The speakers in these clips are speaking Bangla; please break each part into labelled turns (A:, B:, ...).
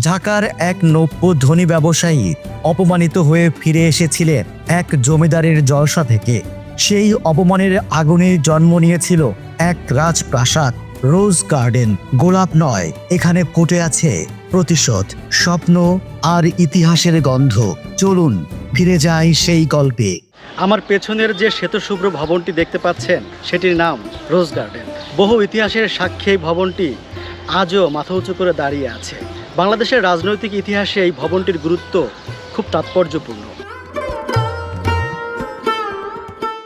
A: ঢাকার এক নব্য ধনী ব্যবসায়ী অপমানিত হয়ে ফিরে এসেছিলেন এক জমিদারের জলসা থেকে। সেই অপমানের আগুনে জন্ম নিয়েছিল এক রাজপ্রাসাদ, রোজ গার্ডেন, গোলাপ নয়। এখানে ফুটে আছে প্রতিশোধ, স্বপ্ন আর ইতিহাসের গন্ধ। চলুন, ফিরে যাই সেই গল্পে।
B: আমার পেছনের যে শ্বেতশুভ্র ভবনটি দেখতে পাচ্ছেন, সেটির নাম রোজ গার্ডেন। বহু ইতিহাসের সাক্ষী ভবনটি আজও মাথা উঁচু করে দাঁড়িয়ে আছে। বাংলাদেশের রাজনৈতিক ইতিহাসে এই ভবনটির গুরুত্ব খুব তাৎপর্যপূর্ণ।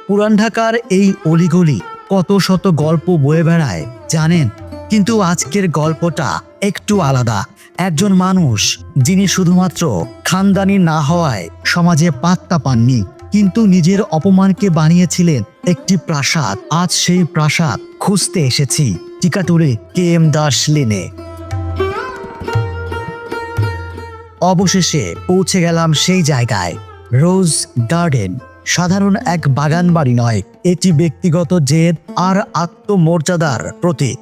A: পুরান ঢাকার এই অলিগলি কত শত গল্প বয়ে বেড়ায়, জানেন? কিন্তু আজকের গল্পটা একটু আলাদা। একজন মানুষ, যিনি শুধুমাত্র খানদানি না হওয়ায় সমাজে পাত্তা পাননি, কিন্তু নিজের অপমানকে বানিয়েছিলেন একটি প্রাসাদ। আজ সেই প্রাসাদ খুঁজতে এসেছি। টিকাটুরে কে এম দাস লেনে। অবশেষে পৌঁছে গেলাম সেই জায়গায়। রোজ গার্ডেন সাধারণ এক বাগান বাড়ি নয়, এটি ব্যক্তিগত জেদ আর আত্মমর্যাদার প্রতীক।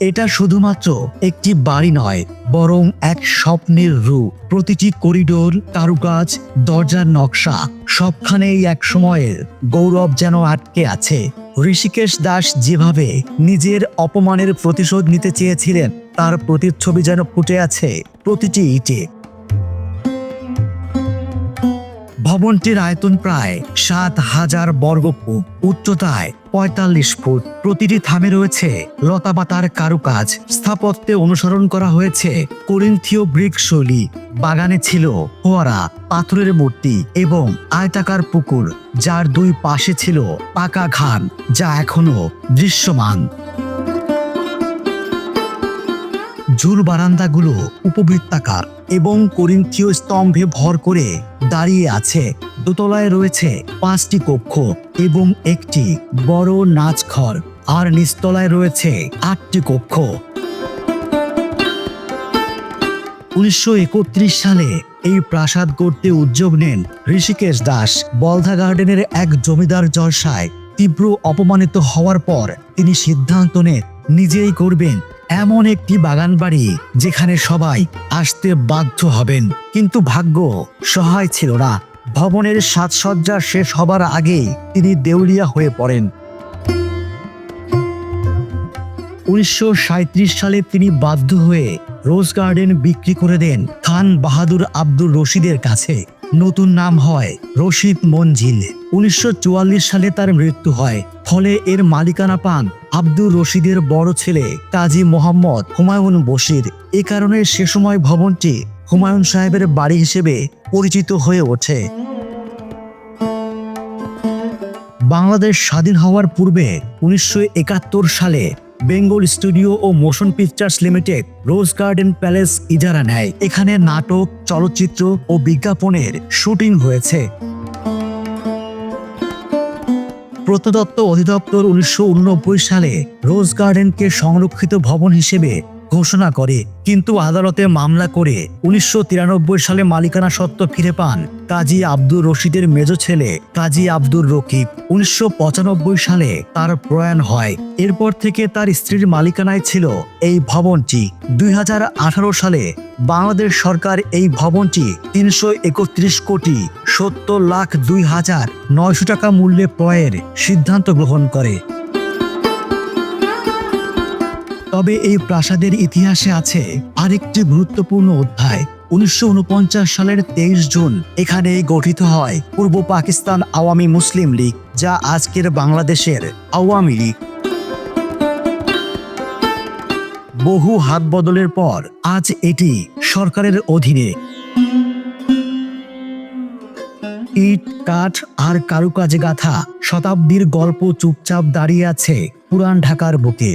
A: এটা শুধুমাত্র একটি বাড়ি নয়, বরং এক স্বপ্নের রূপ। প্রতিটি করিডোর কারুকাজ দরজার নকশা, সবখানেই এক সময়ের গৌরব যেন আটকে আছে। ঋষিকেশ দাস যেভাবে নিজের অপমানের প্রতিশোধ নিতে চেয়েছিলেন, তার প্রতিচ্ছবি যেন ফুটে আছে প্রতিটি ইটে। ভবনটির আয়তন প্রায় সাত হাজার বর্গফুট। উচ্চতায় পঁয়তাল্লিশ ফুট। প্রতিটি থামে রয়েছে লতাপাতার কারুকাজ। স্থাপত্যে অনুসরণ করা হয়েছে করিন্থীয় ব্রিক শৈলী বাগানে ছিল ফোয়ারা, পাথরের মূর্তি এবং আয়তাকার পুকুর, যার দুই পাশে ছিল পাকা ঘান, যা এখনও দৃশ্যমান। ঝুল বারান্দাগুলো উপবৃত্তাকার এবং করিন্থীয় স্তম্ভে ভর করে দাঁড়িয়ে আছে। দোতলায় রয়েছে পাঁচটি কক্ষ এবং একটি বড় নাচঘর আর নিচতলায় রয়েছে আটটি কক্ষ। উনিশশো একত্রিশ সালে এই প্রাসাদ করতে উদ্যোগ নেন ঋষিকেশ দাস। বলধা গার্ডেনের এক জমিদার জলসায় তীব্র অপমানিত হওয়ার পর তিনি সিদ্ধান্ত নেন নিজেই করবেন এমন একটি বাগান বাড়ি যেখানে সবাই আসতে বাধ্য হবেন। কিন্তু ভাগ্য সহায় ছিল না। ভবনের সাজসজ্জা শেষ হবার আগে তিনি দেউলিয়া হয়ে পড়েন। উনিশশো সাঁইত্রিশ সালে তিনি বাধ্য হয়ে রোজ গার্ডেন বিক্রি করে দেন খান বাহাদুর আব্দুর রশিদের কাছে। নতুন নাম হয় রশিদ মঞ্জিল। উনিশশো চুয়াল্লিশ সালে তার মৃত্যু হয়। ফলে এর মালিকানা পান আব্দুর রশিদের বড় ছেলে কাজী মোহাম্মদ হুমায়ুন বশির। এ কারণে সে সময় ভবনটি হুমায়ুন সাহেবের বাড়ি হিসেবে পরিচিত হয়ে ওঠে। বাংলাদেশ স্বাধীন হওয়ার পূর্বে উনিশশো একাত্তর সালে বেঙ্গল স্টুডিও ও motion pictures limited rose garden palace ইজারা নেয়। এখানে নাটক, চলচ্চিত্র ও বিজ্ঞাপনের শুটিং হয়েছে। প্রত্নতত্ত্ব অধিদপ্তর উনিশশো উননব্বই সালে রোজ গার্ডেনকে সংরক্ষিত ভবন হিসেবে ঘোষণা করে, কিন্তু আদালতে মামলা করে উনিশশো তিরানব্বই সালে মালিকানা সত্ত্ব ফিরে পান কাজী আব্দুর রশিদের মেজ ছেলে কাজী আব্দুর রকিব। উনিশশো পঁচানব্বই সালে তার প্রয়াণ হয়। এরপর থেকে তার স্ত্রীর মালিকানায় ছিল এই ভবনটি। দুই হাজার আঠারো সালে বাংলাদেশ সরকার এই ভবনটি তিনশো একত্রিশ কোটি সত্তর লাখ দুই হাজার নয়শো টাকা মূল্যে ক্রয়ের সিদ্ধান্ত গ্রহণ করে। তবে এই প্রাসাদের ইতিহাসে আছে আরেকটি গুরুত্বপূর্ণ অধ্যায়। উনিশশো উনপঞ্চাশ সালের তেইশ জুন এখানে গঠিত হয় পূর্ব পাকিস্তান আওয়ামী মুসলিম লীগ, যা আজকের বাংলাদেশের আওয়ামী লীগ। বহু হাত বদলের পর আজ এটি সরকারের অধীনে। ইট, কাঠ আর কারুকাজে গাথা শতাব্দীর গল্প চুপচাপ দাঁড়িয়ে আছে পুরান ঢাকার বুকে।